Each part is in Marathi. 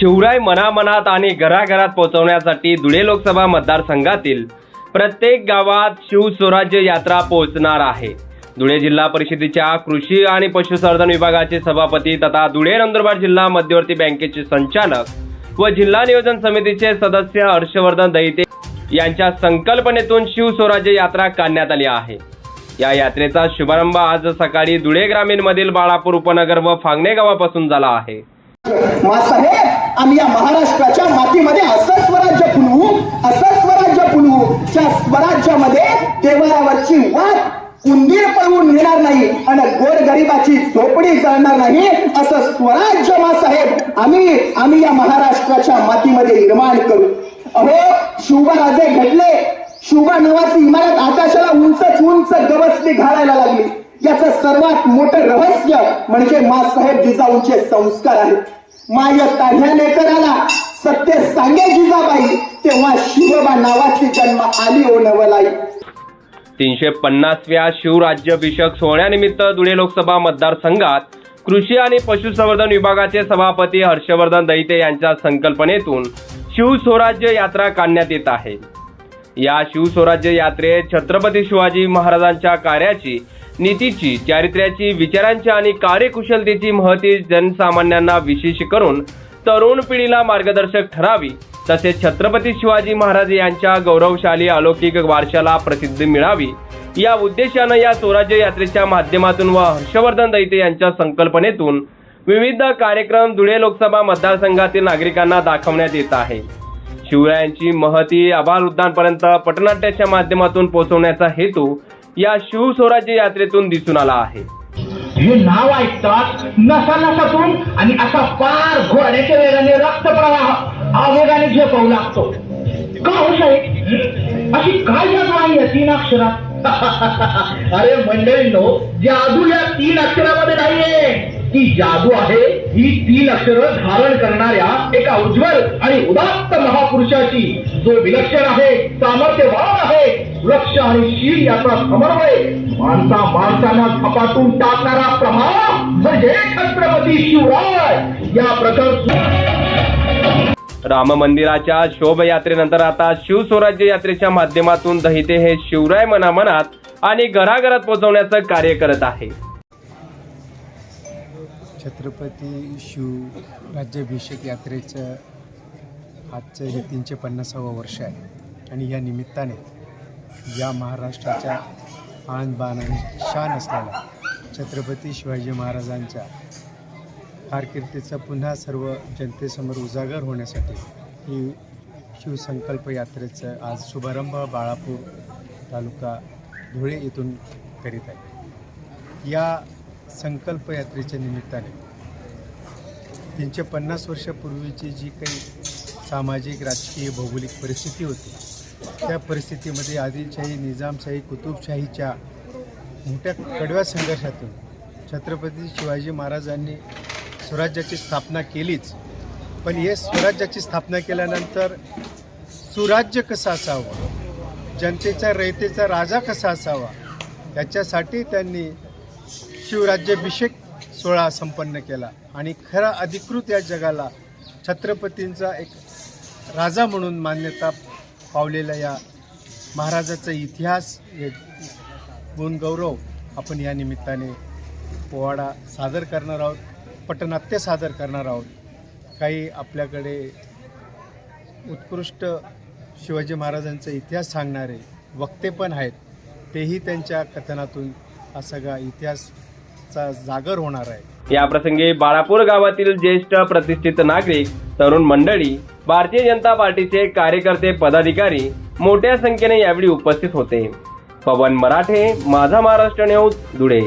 शिवराय मनामनात आणि घराघरात पोहोचवण्यासाठी धुळे लोकसभा मतदारसंघातील प्रत्येक गावात शिवस्वराज्य यात्रा पोहोचणार आहे. धुळे जिल्हा परिषदेच्या कृषी आणि पशुसंवर्धन विभागाचे सभापती तथा धुळे नंदुरबार जिल्हा मध्यवर्ती बँकेचे संचालक व जिल्हा नियोजन समितीचे सदस्य हर्षवर्धन दैते यांच्या संकल्पनेतून शिवस्वराज्य यात्रा काढण्यात आली आहे. या यात्रेचा शुभारंभ आज सकाळी धुळे ग्रामीण मधील बाळापूर उपनगर व फांगणे गावापासून झाला आहे. आम्ही या महाराष्ट्राच्या मातीमध्ये असं स्वराज्य फुलवू असं स्वराज्य फुलवू. त्या स्वराज्यामध्ये देवाऱ्यावरची वाट उंदीर पळवून नेणार नाही आणि गोर गरिबाची झोपडी जळणार नाही असं स्वराज्य मासाहेब आम्ही आम्ही या महाराष्ट्राच्या मातीमध्ये निर्माण करू. अहो शिवराजे घडले शिवबा नावाची इमारत आकाशाला उंचच उंच गवसली घालायला लागली. याचं सर्वात मोठं रहस्य म्हणजे मासाहेब जिजाऊंचे संस्कार आहेत. माझ्या काढ्याने कराला सत्य सांगे जिजाबाई तेव्हा शिवबा नावाची जन्म आली ओ नवलाई. तीनशे पन्नासव्या शिवराज्याभिषेक सोहळ्यानिमित्त धुळे लोकसभा मतदारसंघात कृषी आणि पशुसंवर्धन विभागाचे सभापती हर्षवर्धन दैते यांच्या संकल्पनेतून शिवस्वराज्य यात्रा काढण्यात येत आहे. या शिवस्वराज्य यात्रेत छत्रपती शिवाजी महाराजांच्या कार्याची नीतीची चारित्र्याची विचारांची आणि कार्यकुशलतेची महती जनसामान्यांना विशेष करून तरुण पिढीला मार्गदर्शक ठरावी. तसेच छत्रपती शिवाजी महाराज यांच्या गौरवशाली अलौकिक वारशाला प्रसिद्धी मिळावी. या उद्देशानं या स्वराज्य यात्रेच्या माध्यमातून व हर्षवर्धन दैते यांच्या संकल्पनेतून विविध कार्यक्रम धुळे लोकसभा मतदारसंघातील नागरिकांना दाखवण्यात येत आहे. शिवरायांची महती आभार उद्यानपर्यंत पटनाट्याच्या माध्यमातून पोहोचवण्याचा हेतू या शिवस्वराज्य यात्रेतून दिसून आला आहे. हे नाव ऐकतात नसा नसातून आणि असा पार घोड्याच्या वेगाने रक्त प्रवाह आवेगाने झेपावू लागतो. का हो साहेब? अशी काय जादू आहे या तीन अक्षरात? अरे मंडळींनो जादू या तीन अक्षरामध्ये नाहीये. की जादू आहे ही तीन अक्षरं धारण करणाऱ्या एका उज्ज्वल आणि उदात्त महापुरुषाची. जो विलक्षण आहे सामर्थ्यवान आहे लक्ष आणि शील याचा समन्वय माणसा माणसांना झपाटून टाकणारा प्रभाव म्हणजे छत्रपती शिवराय. या प्रकार राम मंदिराच्या शोभयात्रेनंतर आता शिवस्वराज्य यात्रेच्या माध्यमातून दहिते हे शिवराय मनामनात आणि घराघरात पोहोचवण्याचं कार्य करत आहे. छत्रपती शिव राज्याभिषेक यात्रेचं आजचं हे तीनशे पन्नासावं वर्ष आहे. आणि या निमित्ताने या महाराष्ट्राच्या आणबाण आणि शान असलेल्या छत्रपती शिवाजी महाराजांच्या कारकिर्दीचा पुन्हा सर्व जनतेसमोर उजागर होण्यासाठी ही शिवसंकल्प यात्रेचं आज शुभारंभ बाळापूर तालुका धुळे येथून करीत आहे. या संकल्प यात्रेच्या निमित्ताने. तीनशे पन्नास वर्षापूर्वीची जी काही सामाजिक राजकीय भौगोलिक परिस्थिती होती त्या परिस्थितीमध्ये आदिलशाही निजामशाही कुतुबशाहीच्या मोठ्या कडव्या संघर्षातून छत्रपती शिवाजी महाराजांनी स्वराज्याची स्थापना केलीच. पण हे स्वराज्याची स्थापना केल्यानंतर सुराज्य कसं असावं? जनतेचा रयतेचा राजा कसा असावा? त्याच्यासाठी त्यांनी शिवराज्याभिषेक सोहळा संपन्न केला आणि खरा अधिकृत या जगाला छत्रपतींचा एक राजा म्हणून मान्यता पावलेला या महाराजाचा इतिहास गुणगौरव आपण या निमित्ताने पोवाडा सादर करणार आहोत पटनाट्य सादर करणार आहोत. काही आपल्याकडे उत्कृष्ट शिवाजी महाराजांचा इतिहास सांगणारे वक्ते पण आहेत तेही त्यांच्या कथनातून हा सगळा इतिहास जागर होणार आहे. या प्रसंगी बाळापूर गावातील ज्येष्ठ प्रतिष्ठित नागरिक तरुण मंडळी भारतीय जनता पार्टीचे कार्यकर्ते पदाधिकारी मोठ्या संख्येने यावेळी उपस्थित होते. पवन मराठे माझा महाराष्ट्र न्यूज धुळे.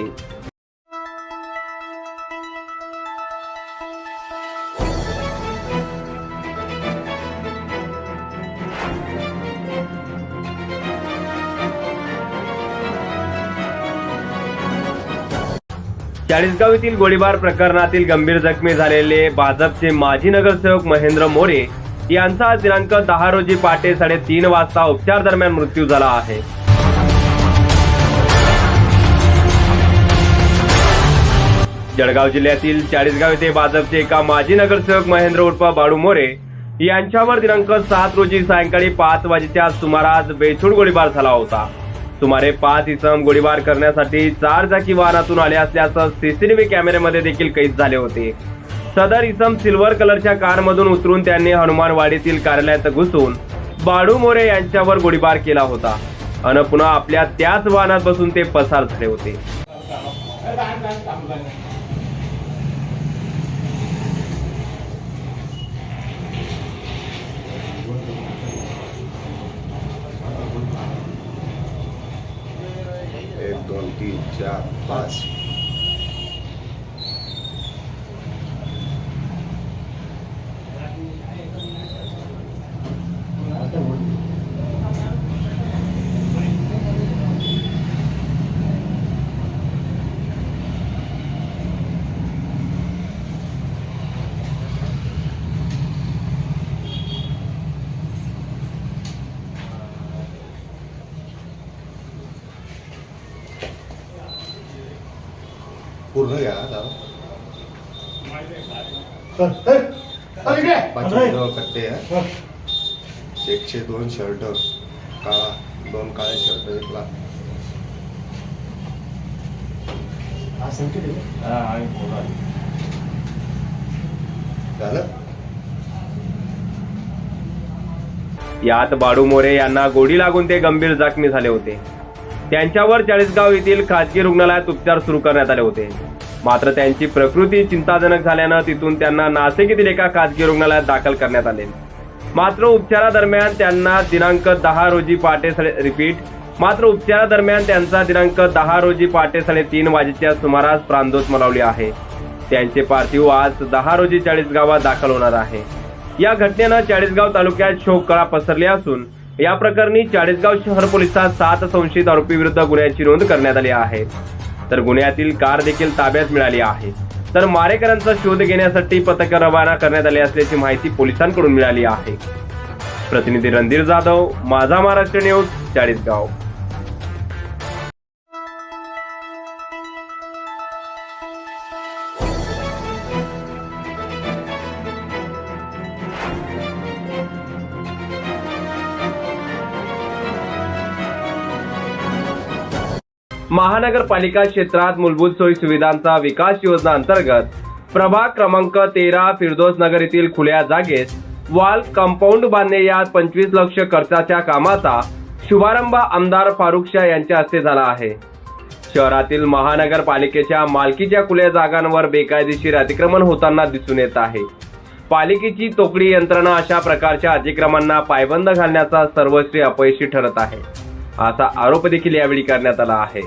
चाळीसगाव येथील गोळीबार प्रकरणातील गंभीर जखमी झालेले भाजपचे माजी नगरसेवक महेंद्र मोरे यांचा आज दिनांक दहा रोजी पहाटे साडेतीन वाजता उपचार दरम्यान मृत्यू झाला आहे. जळगाव जिल्ह्यातील चाळीसगाव येथे भाजपचे एका माजी नगरसेवक महेंद्र उर्फ बाळू मोरे यांच्यावर दिनांक सात रोजी सायंकाळी पाच वाजेच्या सुमारास बेछूड गोळीबार झाला होता. सुमारे पाच इसम गोळीबार करण्यासाठी चार चाकी वाहनातून आले असल्याचं सीसीटीव्ही कॅमेऱ्यामध्ये देखील कैद झाले होते. सदर इसम सिल्वर कलरच्या कारमधून उतरून त्यांनी हनुमानवाडीतील कार्यालयात घुसून बाळू मोरे यांच्यावर गोळीबार केला होता. अन पुन्हा आपल्या त्याच वाहनात बसून ते पसार झाले होते एक दोन तीन चार पाच पूर्ण घ्या लाव. पाच मिनिटं कट्टे आहे एकशे दोन शर्ट काळा दोन काळे शर्ट एक लाल झालं? यात बाळू मोरे यांना गोळी लागून ते गंभीर जखमी झाले होते. त्यांच्यावर चाळीसगाव येथील खासगी रुग्णालयात उपचार सुरू करण्यात आले होते. मात्र त्यांची प्रकृती चिंताजनक झाल्यानं तिथून त्यांना नाशिक येथील एका खासगी रुग्णालयात दाखल करण्यात आले. मात्र उपचारादरम्यान त्यांना दिनांक दहा रोजी पहाटे रिपीट मात्र उपचारादरम्यान त्यांचा दिनांक दहा रोजी पहाटे साडेतीन वाजेच्या सुमारास प्राणदोष मलावली आहे. त्यांचे पार्थिव आज दहा रोजी चाळीसगावात दाखल होणार आहे. या घटनेनं चाळीसगाव तालुक्यात शोककळा पसरली असून या प्रकरणी चाळीसगाव शहर पोलिसात सात संशयित आरोपी विरुद्ध गुन्ह्याची नोंद करण्यात आली आहे. तर गुन्ह्यातील कार देखील ताब्यात मिळाली आहे. तर मारेकरांचा शोध घेण्यासाठी पथक रवाना करण्यात आले असल्याची माहिती पोलिसांकडून मिळाली आहे. प्रतिनिधी रणधीर जाधव माझा महाराष्ट्र न्यूज चाळीसगाव. महानगरपालिका क्षेत्रात मूलभूत सोयी सुविधांचा विकास योजना अंतर्गत प्रभाग क्रमांक तेरा फिरदोस नगर येथील खुल्या जागेत वाल कंपाऊंड बांधणे या पंचवीस लक्ष खर्चाच्या कामाचा शुभारंभ आमदार फारुख शाह यांच्या हस्ते झाला आहे. शहरातील महानगरपालिकेच्या मालकीच्या खुल्या जागांवर बेकायदेशीर अतिक्रमण होताना दिसून येत आहे. पालिकेची तोकडी यंत्रणा अशा प्रकारच्या अतिक्रमणांना पायबंद घालण्याचा सर्वश्री अपयशी ठरत आहे. असा आरोप देखील यावेळी करण्यात आला आहे.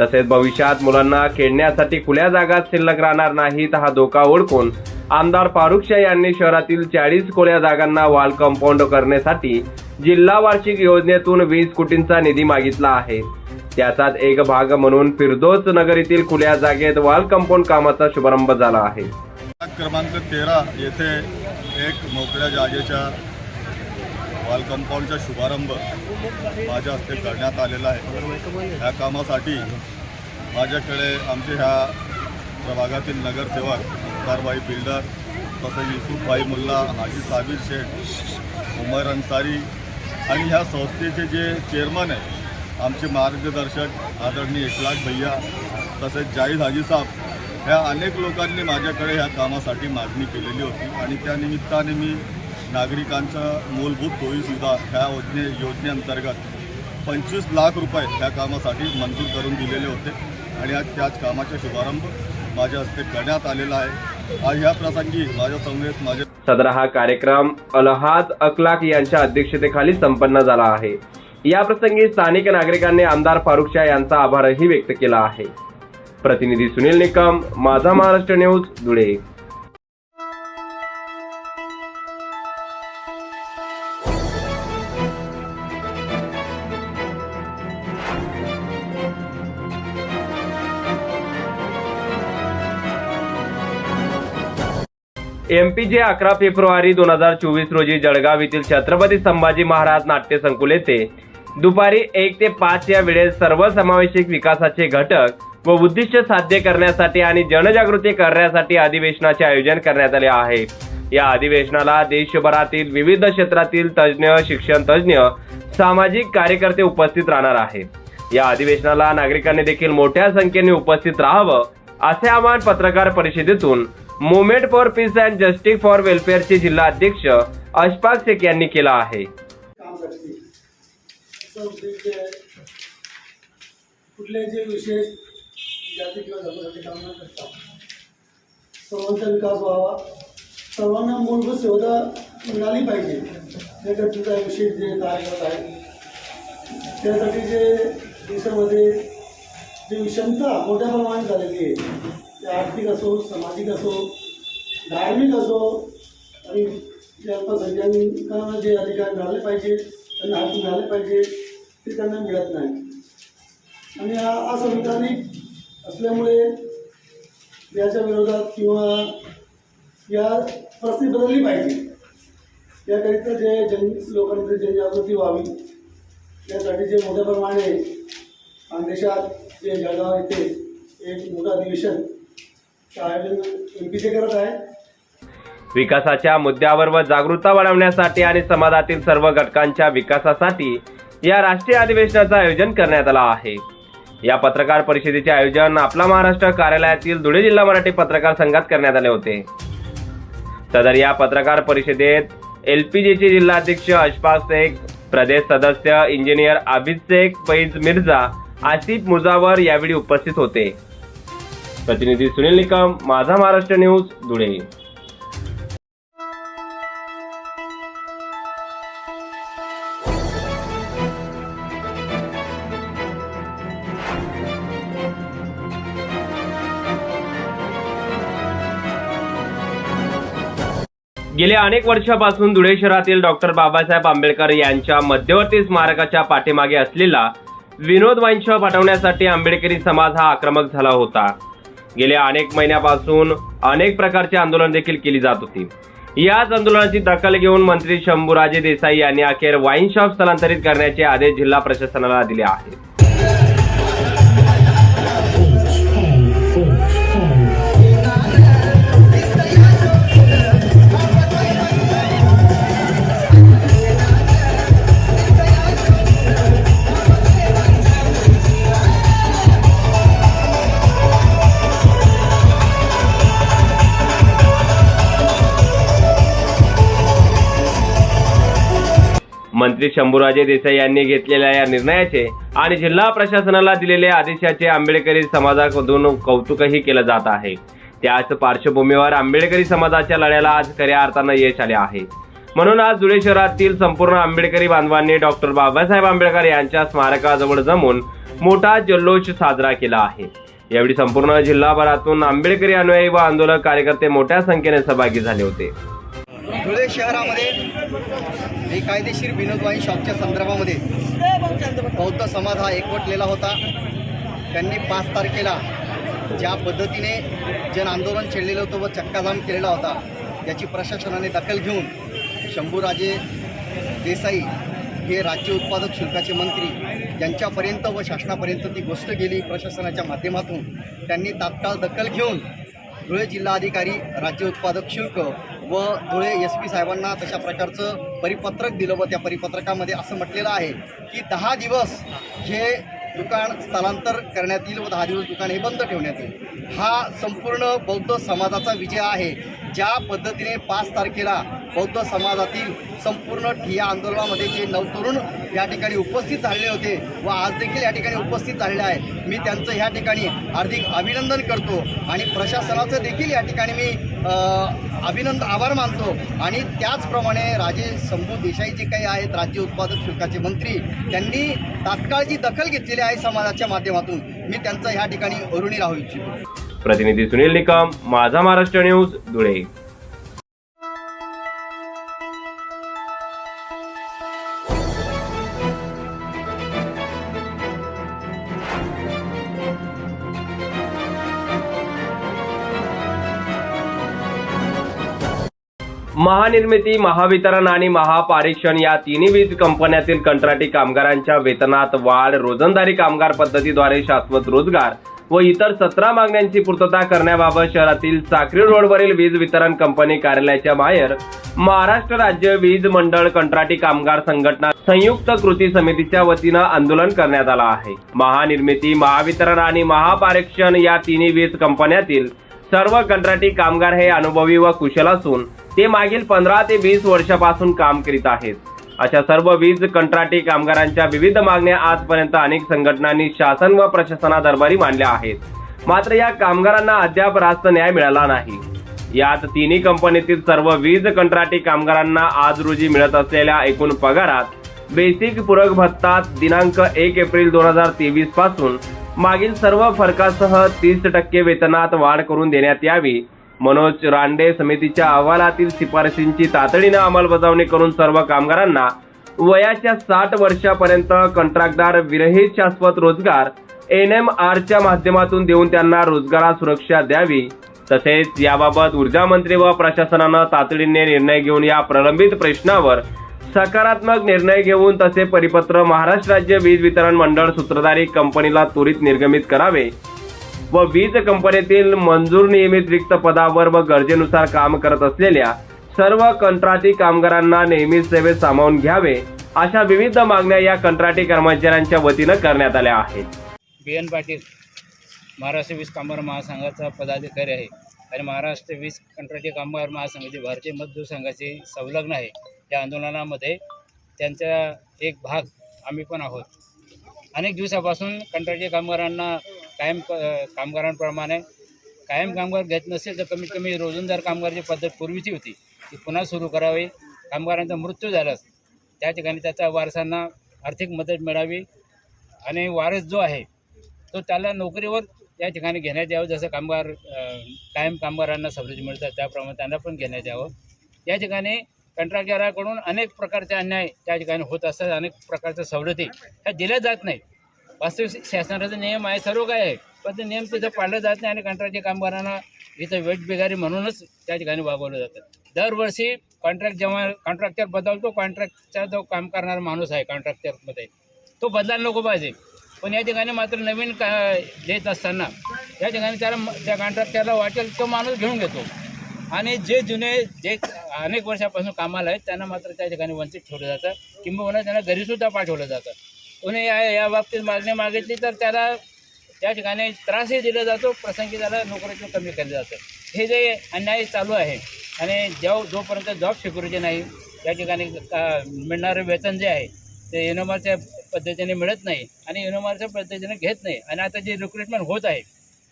तसेच भविष्यात मुलांना खेळण्यासाठी खुल्या जागा शिल्लक राहणार नाहीत हा धोका ओळखून आमदार फारुख शाह यांनी शहरातील चाळीस खुल्या जागांना वॉल कंपाऊंड करण्यासाठी जिल्हा वार्षिक योजनेतून वीस कोटींचा निधी मागितला आहे. त्याचाच एक भाग म्हणून फिरदोस नगर येथील खुल्या जागेत वॉल कंपाऊंड कामाचा शुभारंभ झाला आहे. क्रमांक तेरा येथे एक मोकळ्या जागेच्या वॉल कंपाऊंडचा शुभारंभ माझ्या हस्ते करण्यात आलेला आहे. ह्या कामासाठी माझ्याकडे आमचे ह्या प्रभागातील नगरसेवक मुख्तारबाई बिल्डर तसंच युसुफबाई मुल्ला हाजी साबिर शेख उमर अन्सारी आणि ह्या संस्थेचे जे चेअरमन आहे आमचे मार्गदर्शक आदरणीय एकलाख भैया तसेच जाहीद हाजी साहेब ह्या अनेक लोकांनी माझ्याकडे ह्या कामासाठी मागणी केलेली होती आणि त्या निमित्ताने मी नागरिकांच्या मूलभूत सोयीसुविधा ह्या योजने योजनेअंतर्गत पंचवीस लाख रुपये ह्या कामासाठी मंजूर करून दिलेले होते आणि आज त्याच कामाचा शुभारंभ माझ्या हस्ते करण्यात आलेला आहे. आज ह्या प्रसंगी माझ्या समवेत माझे सदर हा कार्यक्रम अलहाद अखलाक यांच्या अध्यक्षतेखाली संपन्न झाला आहे. या प्रसंगी स्थानिक नागरिकांनी आमदार फारुख शाह यांचा आभारही व्यक्त केला आहे. प्रतिनिधी सुनील निकम माझा महाराष्ट्र न्यूज धुळे. एमपीजे अकरा फेब्रुवारी दोन हजार चोवीस रोजी जळगाव येथील छत्रपती संभाजी महाराज नाट्य संकुल येथे दुपारी एक ते पाच या वेळेस सर्वसमावेशक विकासाचे घटक व उद्दिष्ट साध्य करण्यासाठी आणि जनजागृती करण्यासाठी अधिवेशनाचे आयोजन करण्यात आले आहे. या अधिवेशनाला देशभरातील विविध क्षेत्रातील तज्ज्ञ शिक्षण तज्ज्ञ सामाजिक कार्यकर्ते उपस्थित राहणार आहेत या अधिवेशनाला नागरिकांनी देखील मोठ्या संख्येने उपस्थित राहावं असे आवाहन पत्रकार परिषदेतून movement for peace and justice for वेलफेअरचे जिल्हा अध्यक्ष अशफाक शेख यांनी केलं आहे. सर्वांचा विकास व्हावा. सर्वांना मूलभूत सुविधा मिळाली पाहिजे. विशेष जे कार्य करत आहे त्यासाठी जे देशामध्ये जी विषमता मोठ्या प्रमाणात झालेली आहे ते आर्थिक असो सामाजिक असो धार्मिक असो आणि जे अल्पसंख्याकांना जे अधिकार मिळाले पाहिजे त्यांना हक्क मिळाले पाहिजे ते त्यांना मिळत नाही. आणि हा असंविधानिक असल्यामुळे याच्या विरोधात किंवा या परिस्थिती बदलली पाहिजे. याकरिता जे जन लोकांमध्ये जनजागृती व्हावी यासाठी जे मोठ्या प्रमाणे खानदेशात जे जळगाव येथे एक मोठं अधिवेशन एम करत आहे. विकासाच्या मुद्द्यावर व जागरूकता वाढवण्यासाठी आणि समाजातील सर्व घटकांच्या विकासासाठी या राष्ट्रीय अधिवेशनाचं आयोजन करण्यात आलं आहे. या पत्रकार परिषदेचे आयोजन आपला महाराष्ट्र कार्यालयातील धुळे जिल्हा मराठी पत्रकार संघात करण्यात आले होते. सदर या पत्रकार परिषदेत एल पी जीचे जिल्हाध्यक्ष अशफाक शेख प्रदेश सदस्य इंजिनियर आबिद शेख फैज मिर्झा आसिफ मुजावर यावेळी उपस्थित होते. प्रतिनिधी सुनील निकम माझा महाराष्ट्र न्यूज धुळे. गेल्या अनेक वर्षापासून धुळे शहरातील डॉक्टर बाबासाहेब आंबेडकर यांच्या मध्यवर्ती स्मारकाच्या पाठीमागे असलेला विनोद वाईन शॉप हटवण्यासाठी आंबेडकरी समाज हा आक्रमक झाला होता. गेल्या अनेक महिन्यापासून अनेक प्रकारचे आंदोलन देखील केली जात होती. याच आंदोलनाची दखल घेऊन मंत्री शंभूराजे देसाई यांनी अखेर वाईन शॉप स्थलांतरित करण्याचे आदेश जिल्हा प्रशासनाला दिले आहेत. मंत्री शंभूराजे देसाई यांनी घेतलेल्या या निर्णयाचे आणि जिल्हा प्रशासनाला दिलेल्या आदेशाचे आंबेडकरी समाजाकडून कौतुकही केलं जात आहे. त्याच पार्श्वभूमीवर आंबेडकरी समाजाच्या लढ्याला आज खऱ्या अर्थानं यश आले आहे. म्हणून आज धुळे शहरातील संपूर्ण आंबेडकरी बांधवांनी डॉक्टर बाबासाहेब आंबेडकर यांच्या स्मारकाजवळ जमून मोठा जल्लोष साजरा केला आहे. यावेळी संपूर्ण जिल्हाभरातून आंबेडकरी अनुयायी व आंदोलक कार्यकर्ते मोठ्या संख्येने सहभागी झाले होते. धुळे शहरामध्ये बेकायदेशीर कायदेशीर विनोदवाई शॉपच्या संदर्भामध्ये बौद्ध समाज हा एकवटलेला होता. त्यांनी पाच तारखेला ज्या पद्धतीने जन आंदोलन छेडलेलं होतं व चक्काजाम केलेला होता याची प्रशासनाने दखल घेऊन शंभूराजे देसाई हे राज्य उत्पादक शुल्काचे मंत्री यांच्यापर्यंत व शासनापर्यंत ती गोष्ट गेली. प्रशासनाच्या माध्यमातून त्यांनी तात्काळ दखल घेऊन धुळे जिल्हाधिकारी राज्य उत्पादक शुल्क व धुळे एस पी साहेबांना तशा प्रकारचं परिपत्रक दिलं व त्या परिपत्रकामध्ये असं म्हटलेलं आहे की दहा दिवस हे दुकान स्थलांतर करण्यात येईल व दहा दिवस दुकान हे बंद ठेवण्यात येईल. हा संपूर्ण बौद्ध समाजाचा विजय आहे. ज्या पद्धतीने पाच तारखेला बौद्ध समाजातील संपूर्ण ठिया आंदोलनामध्ये जे नवतरुण या ठिकाणी उपस्थित झालेले होते व आज देखील या ठिकाणी उपस्थित झालेले आहे मी त्यांचं ह्या ठिकाणी हार्दिक अभिनंदन करतो आणि प्रशासनाचं देखील या ठिकाणी मी अभिनंद अभिनंदन आभार मानतो. आणि त्याचप्रमाणे राजे शंभू देसाई जे काही आहेत राज्य उत्पादक शुल्काचे मंत्री त्यांनी तात्काळ जी दखल घेतलेली आहे समाजाच्या माध्यमातून मी त्यांचा ह्या ठिकाणी अरुणी राहू इच्छितो. प्रतिनिधी सुनील निकम माझा महाराष्ट्र न्यूज धुळे. महानिर्मिती महावितरण आणि महापारीक्षण या तिन्ही वीज कंपन्यातील कंत्राटी कामगारांच्या वेतनात वाढ रोजंदारी कामगार पद्धतीद्वारे शाश्वत रोजगार व इतर सतरा मागण्यांची पूर्तता करण्याबाबत शहरातील साक्री रोडवरील वीज वितरण कंपनी कार्यालयाच्या बाहेर महाराष्ट्र राज्य वीज मंडळ कंत्राटी कामगार संघटना संयुक्त कृती समितीच्या वतीनं आंदोलन करण्यात आलं आहे. महानिर्मिती महावितरण आणि महापारीक्षण या तिन्ही वीज कंपन्यातील सर्व कंत्राटी कामगार हे अनुभवी व कुशल असून ते मागील पंधरा ते वीस वर्षापासून काम करीत आहेत. अशा सर्व वीज कंत्राटी कामगारांच्या विविध मागण्या आजपर्यंत अनेक संघटनांनी शासन व प्रशासना दरबारी मांडल्या आहेत. मात्र या कामगारांना अद्याप रास्त न्याय मिळाला नाही. यात तिन्ही कंपनीतील सर्व वीज कंत्राटी कामगारांना आज रोजी मिळत असलेल्या एकूण पगारात बेसिक पूरक भत्ता दिनांक एक एप्रिल दोन हजार तेवीसपासून मागील सर्व फरकासह तीस टक्के वेतनात वाढ करून देण्यात यावी. मनोज रांडे समितीच्या अहवालातील शिफारशींची तातडीनं अंमलबजावणी करून सर्व कामगारांना वयाच्या साठ वर्षापर्यंत कंत्राटदार विरहित शाश्वत रोजगार एन एम आरच्या माध्यमातून देऊन त्यांना रोजगारात सुरक्षा द्यावी. तसेच याबाबत ऊर्जा मंत्री व प्रशासनानं तातडीने निर्णय घेऊन या प्रलंबित प्रश्नावर सकारात्मक निर्णय घेऊन तसे परिपत्र महाराष्ट्र राज्य वीज वितरण मंडळ सूत्रधारी कंपनीला त्वरित निर्गमित करावे व वीज कंपनीतील मंजूर नियमित रिक्त पदावर व गरजेनुसार काम करत असलेल्या सर्व कंत्राटी कामगारांना नेहमी सेवेत सामावून घ्यावे अशा विविध मागण्या या कंत्राटी कर्मचाऱ्यांच्या वतीनं करण्यात आल्या आहेत. बी एन पाटील महाराष्ट्र वीज कामगार महासंघाचा पदाधिकारी आहे आणि महाराष्ट्र वीज कंत्राटी कामगार महासंघाचे भारतीय मजदूर संघाचे संलग्न आहे. या आंदोलनामध्ये त्यांचा एक भाग आम्ही पण आहोत. अनेक दिवसापासून कंत्राटी कामगारांना कायम कामगारांप्रमाणे कायम कामगार घेत नसेल तर कमीत कमी रोजंदार कामगारची पद्धत पूर्वीची होती. ती पुन्हा सुरू करावी. कामगारांचा मृत्यू झाल्यास त्या ठिकाणी त्याच्या वारसांना आर्थिक मदत मिळावी. आणि वारस जो आहे तो त्याला नोकरीवर या ठिकाणी घेण्यात यावं जसं कामगार कायम कामगारांना सवलती मिळतात त्याप्रमाणे त्यांना पण घेण्यात यावं. या ठिकाणी कंत्राटदाराकडून अनेक प्रकारचे अन्याय त्या ठिकाणी होत असतात अनेक प्रकारच्या सवलती ह्या दिल्या जात नाही वास्तविक शासनाचा नियम आहे सर्व काय आहे पण ते नियम तिथं पाळलं जात नाही आणि कंत्राटी कामगारांना इथं वेट बिगारी म्हणूनच त्या ठिकाणी वागवलं जातं. दरवर्षी कॉन्ट्रॅक्ट जेव्हा कॉन्ट्रॅक्टर बदलतो कॉन्ट्रॅक्टचा जो काम करणारा माणूस आहे कॉन्ट्रॅक्टरमध्ये तो बदलायला नको पाहिजे. पण या ठिकाणी मात्र नवीन का देत असताना या ठिकाणी त्याला त्या कॉन्ट्रॅक्टरला वाटेल तो माणूस घेऊन घेतो. आणि जे जुने जे अनेक वर्षापासून कामाला आहेत त्यांना मात्र त्या ठिकाणी वंचित ठेवलं जातं. किंबहुना त्यांना घरीसुद्धा पाठवलं जातं. कोणी या या बाबतीत मागणी मागितली तर त्याला त्या ठिकाणी त्रासही दिला जातो प्रसंगी त्याला नोकरीतून कमी केलं जातं. हे जे अन्याय चालू आहे आणि जेव्हा जोपर्यंत जॉब सिक्युरिटी नाही त्या ठिकाणी का मिळणारं वेतन जे आहे ते युनोमारच्या पद्धतीने मिळत नाही आणि युनोमारच्या पद्धतीने घेत नाही. आणि आता जे रिक्रुटमेंट होत आहे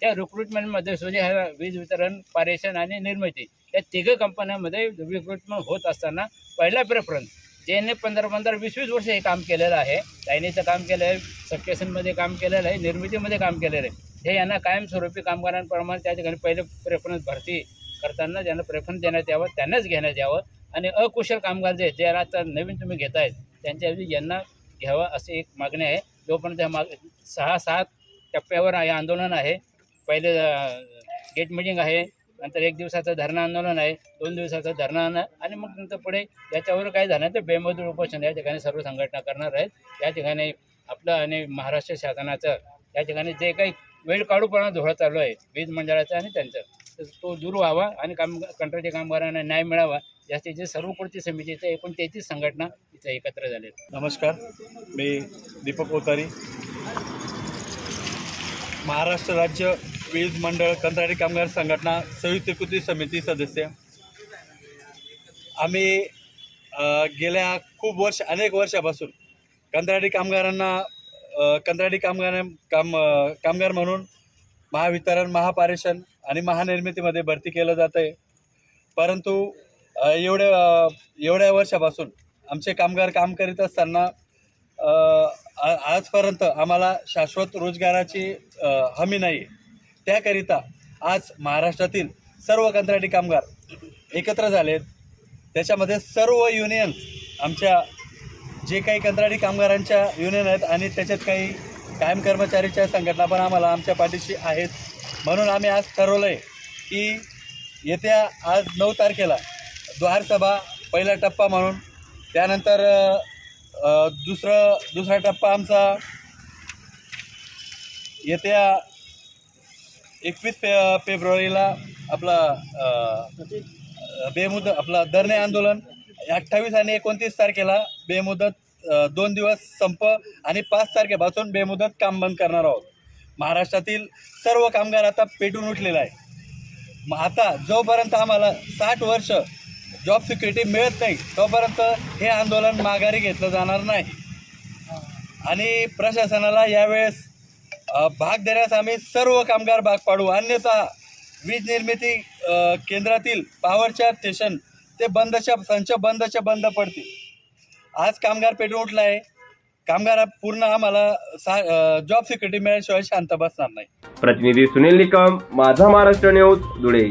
त्या रिक्रुटमेंटमध्ये सुद्धा ह्या वीज वितरण पारेषण आणि निर्मिती या तिघं कंपन्यांमध्ये रिक्रुटमेंट होत असताना पहिला प्रेफरन्स ज्याने पंधरा पंधरा वीस वीस वर्ष हे काम केलेलं आहे. लाईनीचं काम केलं आहे सबस्टेशनमध्ये काम केलेलं आहे निर्मितीमध्ये काम केलेलं आहे. हे यांना कायमस्वरूपी कामगारांप्रमाणे त्या ठिकाणी पहिले प्रेफरन्स भरती करताना ज्यांना प्रेफरन्स देण्यात यावं त्यांनाच घेण्यात यावं. आणि अकुशल कामगार जे जे आता नवीन तुम्ही घेतायत त्यांच्याऐवजी यांना घ्यावं अशी एक मागणी आहे. जोपर्यंत ह्या माग सहा सात टप्प्यावर हे आंदोलन आहे पहिले गेट मिटिंग आहे नंतर एक दिवसाचं धरणं आंदोलन आहे दोन दिवसाचं धरणं आंदोलन आणि मग नंतर पुढे याच्यावर काय झालं तर बेमजूर उपोषण या ठिकाणी सर्व संघटना करणार आहेत. या ठिकाणी आपलं आणि महाराष्ट्र शासनाचं या ठिकाणी जे काही वेळ काढूपणा धोळा चालू आहे वीज मंडळाचं आणि त्यांचं तर तो दूर व्हावा आणि काम कंत्राटी कामगारांना न्याय मिळावा याची सर्व कृती समितीचे एकूण तेहतीस संघटना इथे एकत्र झाले नमस्कार मी दीपक कोतारी महाराष्ट्र राज्य वीज मंडळ कंत्राटी कामगार संघटना संयुक्त कृती समिती सदस्य. आम्ही गेल्या खूप वर्ष अनेक वर्षापासून कंत्राटी कामगारांना कंत्राटी कामगार काम कामगार म्हणून महावितरण महापारेषण आणि महानिर्मितीमध्ये भरती केलं जातं आहे. परंतु एवढ्या एवढ्या वर्षापासून आमचे कामगार काम करीत असताना आ- आजपर्यंत आम्हाला शाश्वत रोजगाराची हमी नाही त्याकरिता आज महाराष्ट्रातील सर्व कंत्राटी कामगार एकत्र झालेत. त्याच्यामध्ये सर्व युनियन्स आमच्या जे काही कंत्राटी कामगारांच्या युनियन आहेत आणि त्याच्यात काही कायम कर्मचारीच्या संघटना पण आम्हाला आमच्या पाठीशी आहेत. म्हणून आम्ही आज ठरवलं आहे की येत्या आज नऊ तारखेला द्वारसभा पहिला टप्पा म्हणून. त्यानंतर दुसरं दुसरा टप्पा आमचा येत्या एकवीस फे फेब्रुवारीला आपला बेमुदत आपला धरणे आंदोलन अठ्ठावीस आणि एकोणतीस तारखेला बेमुदत दोन दिवस संप आणि पाच तारखेपासून बेमुदत काम बंद करणार आहोत. महाराष्ट्रातील सर्व कामगार आता पेटून उठलेला आहे मग आता जोपर्यंत आम्हाला साठ वर्ष जॉब सिक्युरिटी मिळत नाही तोपर्यंत हे आंदोलन माघारी घेतलं जाणार नाही. आणि प्रशासनाला यावेळेस भाग देण्यास आम्ही सर्व कामगार भाग पाडू. अन्यथा वीज निर्मिती केंद्रातील पॉवरच्या स्टेशन ते बंदच्या संच बंदच्या बंद पडतील. आज कामगार पेटून उठला आहे कामगार पूर्ण आम्हाला सा जॉब सिक्युरिटी मिळाल्याशिवाय शांत बसणार नाही. प्रतिनिधी सुनील निकम माझा महाराष्ट्र न्यूज धुळे.